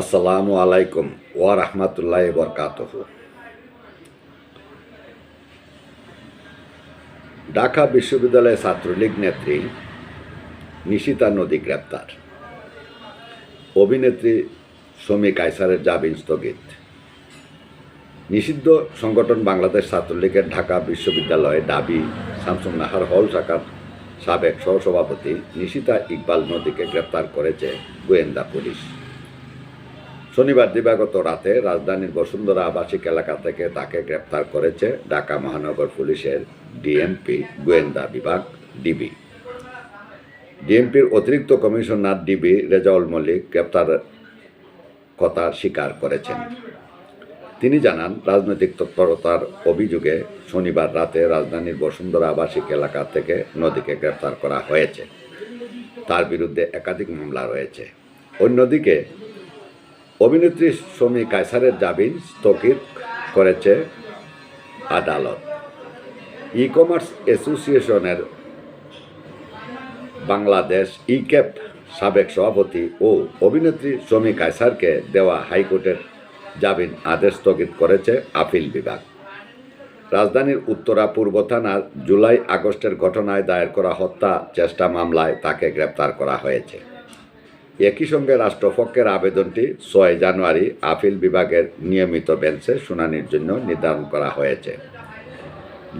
আসসালামু আলাইকুম ওয়া রাহমাতুল্লাহ বরকাতহ। ঢাকা বিশ্ববিদ্যালয়ের ছাত্রলীগ নেত্রী নিশিতা নদী গ্রেপ্তার। অভিনেত্রী সমী কায়সারের জামিন স্থগিত। নিষিদ্ধ সংগঠন বাংলাদেশ ছাত্রলীগের ঢাকা বিশ্ববিদ্যালয়ে দাবি শামসুন নাহার হল শাখার সাবেক সহসভাপতি নিশিতা ইকবাল নদীকে গ্রেপ্তার করেছে গোয়েন্দা পুলিশ। শনিবার দিবাগত রাতে রাজধানীর বসুন্ধরা আবাসিক এলাকা থেকে তাকে গ্রেপ্তার করেছে ঢাকা মহানগর পুলিশের ডিএমপি গোয়েন্দা বিভাগ, ডিবি। ডিএমপির অতিরিক্ত কমিশনার ডিবি রেজাউল মল্লিক গ্রেপ্তার কথা স্বীকার করেছেন। তিনি জানান, রাজনৈতিক তৎপরতার অভিযোগে শনিবার রাতে রাজধানীর বসুন্ধরা আবাসিক এলাকা থেকে নদীকে গ্রেপ্তার করা হয়েছে। তার বিরুদ্ধে একাধিক মামলা রয়েছে। অন্যদিকে অভিনেত্রী সমী কায়সারের জামিন স্থগিত করেছে আদালত। ই কমার্স অ্যাসোসিয়েশনের বাংলাদেশ ই ক্যাপ সাবেক সভাপতি ও অভিনেত্রী সমী কায়সারকে দেওয়া হাইকোর্টের জামিন আদেশ স্থগিত করেছে আপিল বিভাগ। রাজধানীর উত্তরা পূর্ব থানার জুলাই আগস্টের ঘটনায় দায়ের করা হত্যা চেষ্টা মামলায় তাকে গ্রেপ্তার করা হয়েছে। একই সঙ্গে রাষ্ট্রপক্ষের আবেদনটি ছয় জানুয়ারি আপিল বিভাগের নিয়মিত বেঞ্চে শুনানির জন্য নির্ধারণ করা হয়েছে।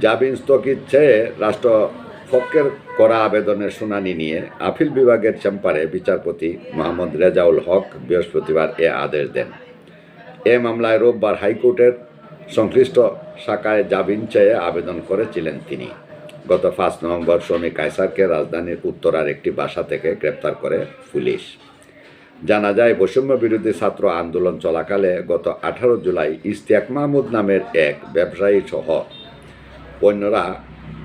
জামিন স্থগিত চেয়ে রাষ্ট্রপক্ষের করা আবেদনের শুনানি নিয়ে আপিল বিভাগের চেম্বারে বিচারপতি মোহাম্মদ রেজাউল হক বৃহস্পতিবার এ আদেশ দেন। এ মামলায় রোববার হাইকোর্টের সংশ্লিষ্ট শাখায় জামিন চেয়ে আবেদন করেছিলেন তিনি। গত পাঁচ নভেম্বর শমী কায়সারকে রাজধানীর উত্তরার একটি বাসা থেকে গ্রেপ্তার করে পুলিশ। জানা যায়, বৈষম্য বিরোধী ছাত্র আন্দোলন চলাকালে গত আঠারো জুলাই ইস্তিয়াক মাহমুদ নামের এক ব্যবসায়ী সহ অন্যরা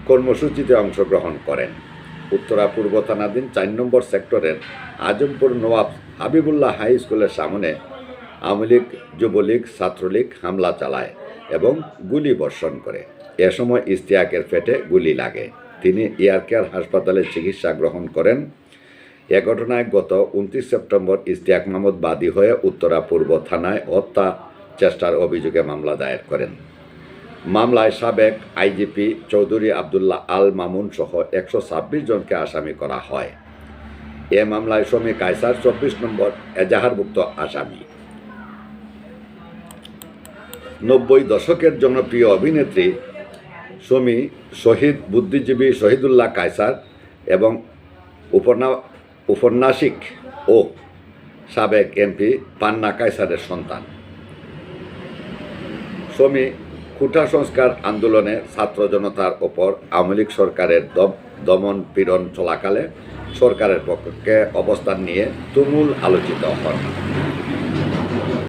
কর্মসূচিতে অংশগ্রহণ করেন। উত্তরা পূর্ব থানাধীন চার নম্বর সেক্টরের আজমপুর নওয়াব হাবিবুল্লাহ হাই স্কুলের সামনে আওয়ামী লীগ, যুবলীগ, ছাত্রলীগ হামলা চালায় এবং গুলি বর্ষণ করে। এ সময় ইস্তিয়াকের পেটে গুলি লাগে। তিনি এয়ার কেয়ার হাসপাতালে চিকিৎসা গ্রহণ করেন। এ ঘটনায় গত উনত্রিশ সেপ্টেম্বর ইস্তিয়াক মাহমুদ বাদী হয়ে উত্তরা পূর্ব থানায় হত্যা চেষ্টার অভিযোগে মামলা দায়ের করেন। মামলায় সাবেক আইজিপি চৌধুরী আবদুল্লাহ আল মামুন সহ একশো ছাব্বিশ জনকে আসামি করা হয়। এ মামলায় সমী কায়সার চব্বিশ নম্বর এজাহারভুক্ত আসামি। নব্বই দশকের জনপ্রিয় অভিনেত্রী সমী শহীদ বুদ্ধিজীবী শহীদুল্লাহ কায়সার এবং উপন্যা উপন্যাসিক ও সাবেক এমপি পান্না কায়সারের সন্তান। সমী কুঠা সংস্কার আন্দোলনে ছাত্র জনতার ওপর আওয়ামী লীগ সরকারের দম, দমন পীড়ন চলাকালে সরকারের পক্ষে অবস্থান নিয়ে তুমুল আলোচিত হন।